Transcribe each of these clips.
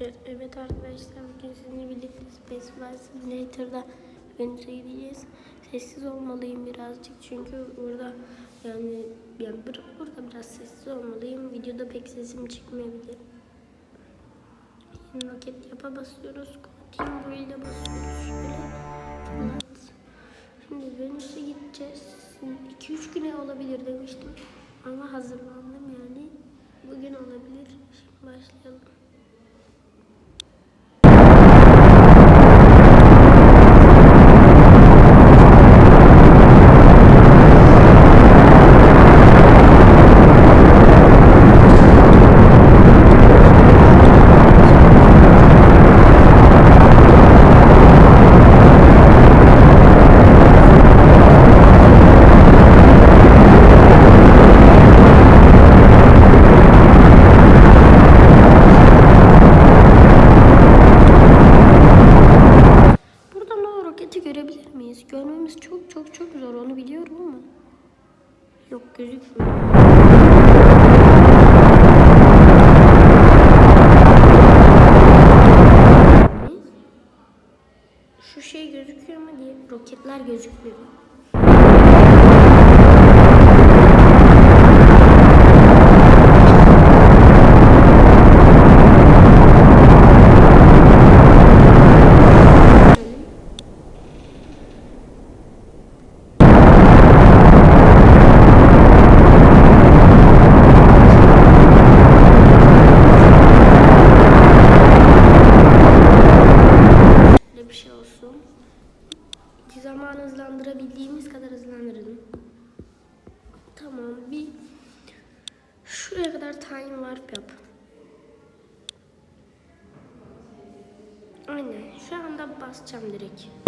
Evet, arkadaşlar bugün sizinle birlikte Space Flight Simulator'da Venüs'e gideceğiz. Sessiz olmalıyım birazcık çünkü burada yani, yani bur- burada biraz sessiz olmalıyım. Videoda pek sesim çıkmayabilir. Yeni roket yapa basıyoruz. Team Wheel'e basıyoruz. Şöyle. Şimdi Venüs'e gideceğiz. 2-3 güne olabilir demiştim. Ama hazırlandım yani. Bugün olabilir. Şimdi başlayalım. Buradan o roketi görebilir miyiz? Görmemiz çok çok çok zor onu biliyorum ama. Yok gözükmüyor. Şu şey gözüküyor mu diye roketler gözükmüyor. Böyle bir şey olsun. İki zaman hızlandırabildiğimiz kadar hızlandıralım. Tamam bir şuraya kadar time warp yap. Aynen şu anda basacağım direkt.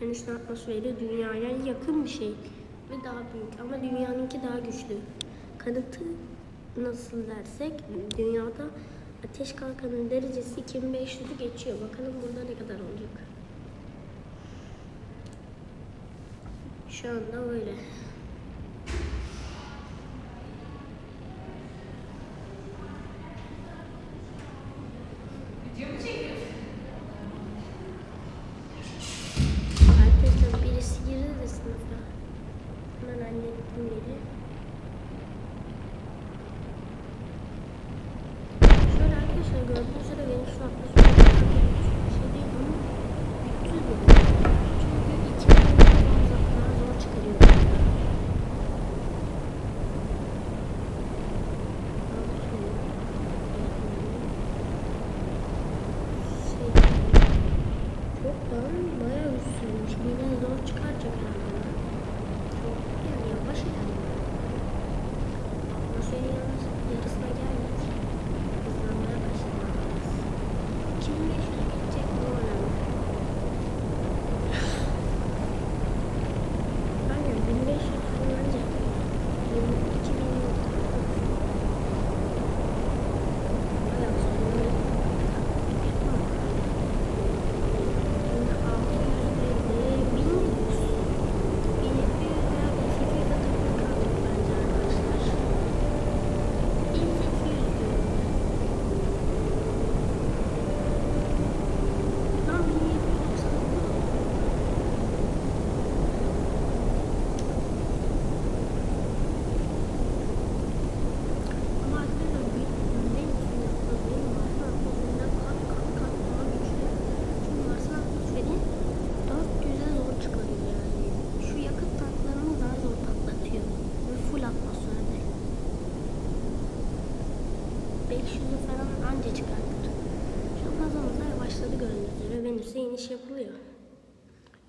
Venüs'ün atmosferi dünyaya yakın bir şey ve daha büyük ama dünyanınki daha güçlü. Kanıtı nasıl dersek dünyada ateş kalkanın derecesi 2500'ü geçiyor. Bakalım burada ne kadar olacak. Şu anda öyle.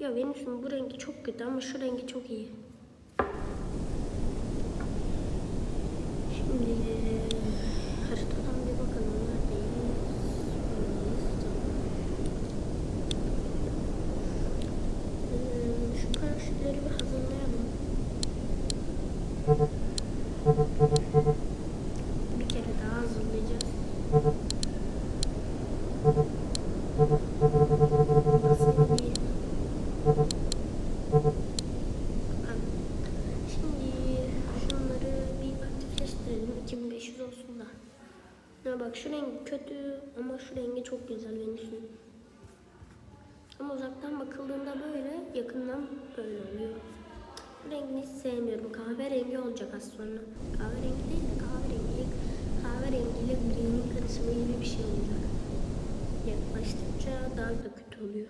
Ya Venüs'ün bu rengi çok kötü ama şu rengi çok iyi. Şimdi haritadan bir bakalım neredeyiz. Ee, Şu paraşütleri bir Kahverengi değil de kahverengi. Kahverengiyle gri'nin karışımı gibi bir şey olacak. Yaklaştıkça daha da kötü oluyor.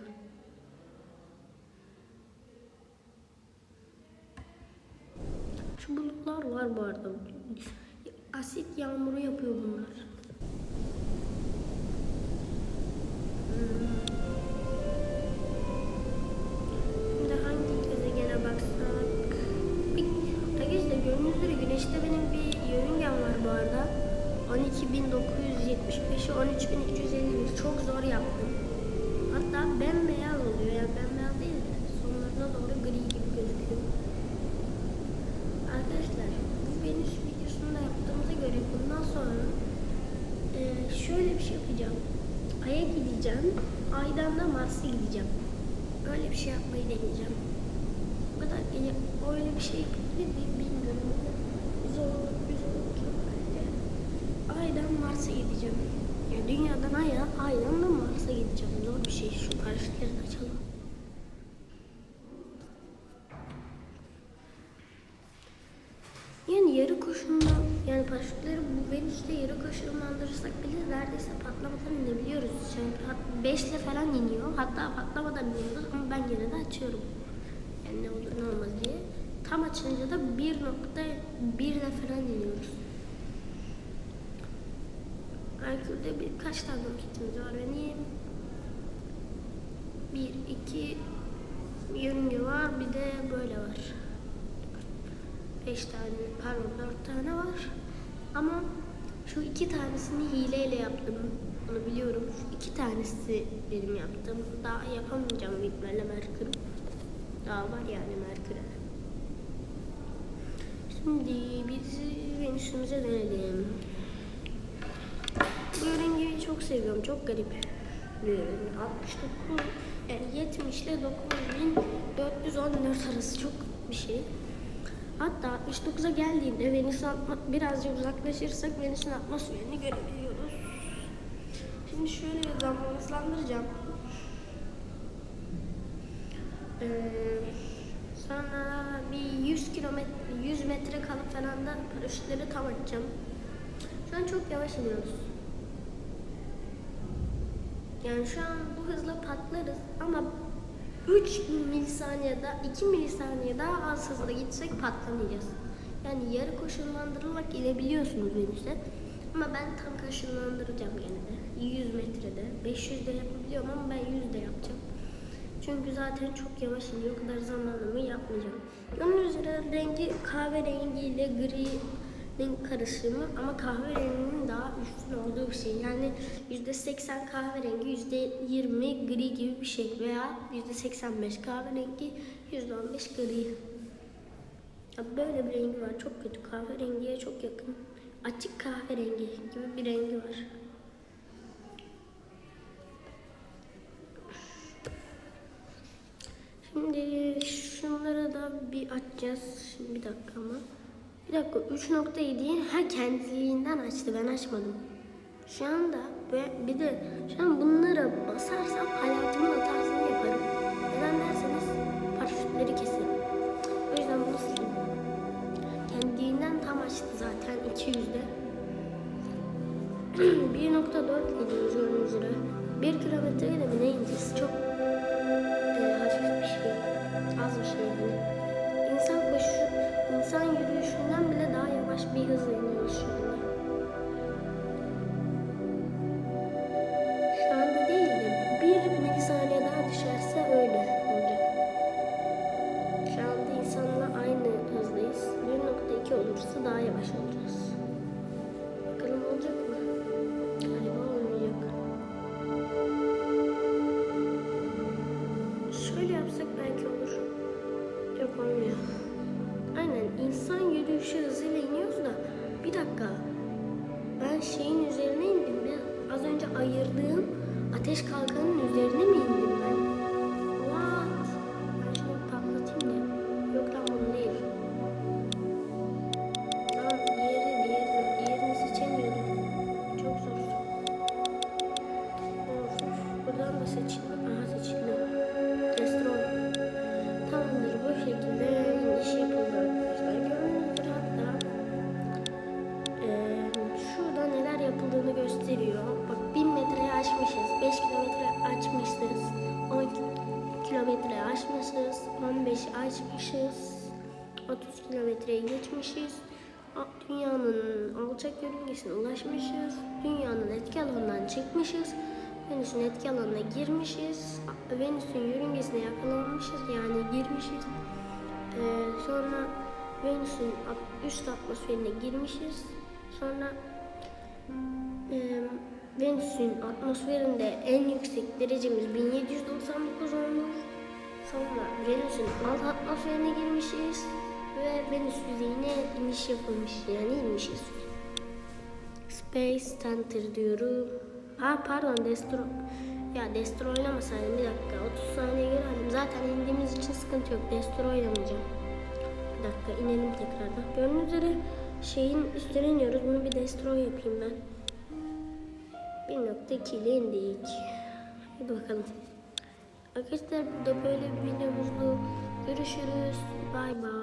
Şu bulutlar var bu arada. Asit yağmuru yapıyor bunlar. Hmm. Mars'a gideceğim. Öyle bir şey yapmayı deneyeceğim. Bu kadar yani öyle bir şey yapabilir bilmiyorum. olur, güzel olur bence. Ay'dan Mars'a gideceğim. Yani dünyadan Ay'a, Ay'dan da Mars'a gideceğim. Zor bir şey. Şu paraşütleri açalım. Koşumda yani paraşütleri bu Venüs'te yarı koşumlandırırsak bile neredeyse patlamadan inebiliyoruz. Yani 5 ile falan iniyor. Hatta patlamadan iniyoruz ama ben yine de açıyorum. Yani ne olur ne olmaz diye. Tam açınca da 1.1 ile falan iniyoruz. Merkür'de birkaç tane roketimiz var benim. Bir, iki yörünge var. Bir de böyle var. 5 tane, pardon 4 tane var. Ama şu iki tanesini hileyle yaptım. Onu biliyorum. Şu iki tanesi benim yaptığım. Daha yapamayacağım büyük ihtimalle Merkür. Daha var yani Merkür'e. Şimdi biz Venüs'ümüze dönelim. Bu yörüngeyi çok seviyorum. Çok garip bir yörünge. 69, yani 70 ile 9414 arası çok bir şey. Hatta 69'a geldiğinde atma, birazcık uzaklaşırsak Venüs'ün atmosferini görebiliyoruz. Şimdi şöyle bir zaman hızlandıracağım. Ee, sonra bir 100 kilometre, 100 metre kalıp falan da paraşütleri tam açacağım. Şu an çok yavaş iniyoruz. Yani şu an bu hızla patlarız ama 3 milisaniyede, 2 milisaniye daha az hızla gitsek patlamayacağız. Yani yarı koşullandırılarak inebiliyorsunuz Venüs'e. Ama ben tam koşullandıracağım gene de. 100 metrede, 500 de yapabiliyorum ama ben 100 de yapacağım. Çünkü zaten çok yavaş iniyor. O kadar zamanımı yapmayacağım. Onun üzerine rengi kahverengi ile gri'nin karışımı ama kahverenginin daha üstün olduğu bir şey. Yani %80 kahverengi, %20 gri gibi bir şey veya %85 kahverengi, %15 gri. Ya böyle bir rengi var. Çok kötü. Kahverengiye çok yakın. Açık kahverengi gibi bir rengi var. Şimdi şunları da bir açacağız. Şimdi bir dakika ama. Bir dakika 3.7'yi ha kendiliğinden açtı. Ben açmadım. Şu anda ve bir de şu an bunlara basarsam hayatımın hatasını yaparım. Neden derseniz paraşütleri keserim. O yüzden bunu sildim. Kendiliğinden tam açtı zaten 200'de. 1.4 gidiyoruz gördüğünüz üzere. 1 kilometreye de mi ne? Çok e, hafif bir şey. Az bir şey yani. İnsan yürüyüşünden bile daha yavaş bir hızla iniyoruz şu anda. Şu anda değil de bir milisaniye daha düşerse öyle olacak. Şu anda insanla aynı hızdayız. 1.2 olursa daha yavaş olacağız. Bakalım olacak mı? Galiba olmayacak. Şöyle yapsak belki olur. Yok olmuyor. Aynen insan yürüyüşü hızıyla iniyoruz da bir dakika. Ben şeyin üzerine indim. Ben az önce ayırdığım ateş kalkanın üzerine mi indim ben? Alçak yörüngesine ulaşmışız. Dünyanın etki alanından çıkmışız. Venüs'ün etki alanına girmişiz. Venüs'ün yörüngesine yakalanmışız yani girmişiz. Ee, sonra Venüs'ün üst atmosferine girmişiz. Sonra e, Venüs'ün atmosferinde en yüksek derecemiz 1799 olmuş. Sonra Venüs'ün alt atmosferine girmişiz ve Venüs yüzeyine iniş yapılmış yani inmişiz. Space Center diyorum. Ha pardon Destro. Ya Destroylamasaydım bir dakika 30 saniye girerdim. Zaten indiğimiz için sıkıntı yok. Destroylamayacağım. Bir dakika inelim tekrardan. Gördüğünüz üzere şeyin üstüne iniyoruz. Bunu bir destroy yapayım ben. 1.2 ile indik. Hadi bakalım. Arkadaşlar burada böyle bir videomuzdu. Görüşürüz. Bay bay.